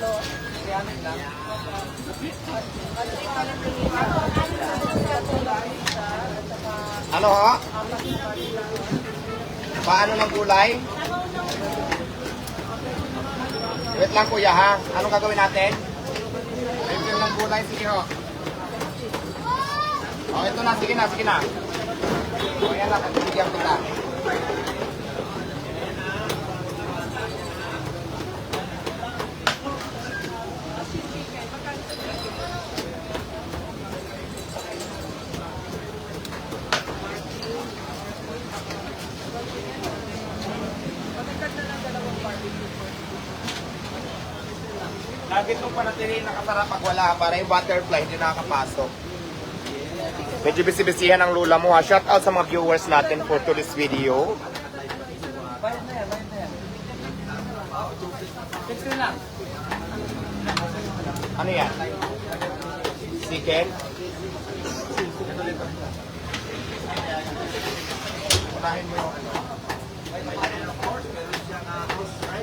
tatlo. Ano ho? Paano ng gulay? Wait lang kuya ha. Anong gagawin natin? Refill ng gulay. Sige ho. Oh, ito na. Sige na. Sige na. O, yan na. Pagbibigyan kita. Lagi itong panatilihin nakasarap pag wala para yung butterfly hindi nakakapasok. Medyo busy-busyhan ang lula mo ha. Shout out sa mga viewers natin for today's video. Bayad na yan, bayad na yan. Lang. Ano yan? Chicken? Unahin mo yung ano.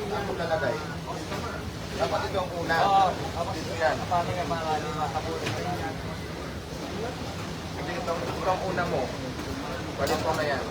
Ano lalagay? Dapat ito ang una. Oo. Dito yan. Paano nga? Hindi, ito, ito ang una mo. Pwede ko na yan.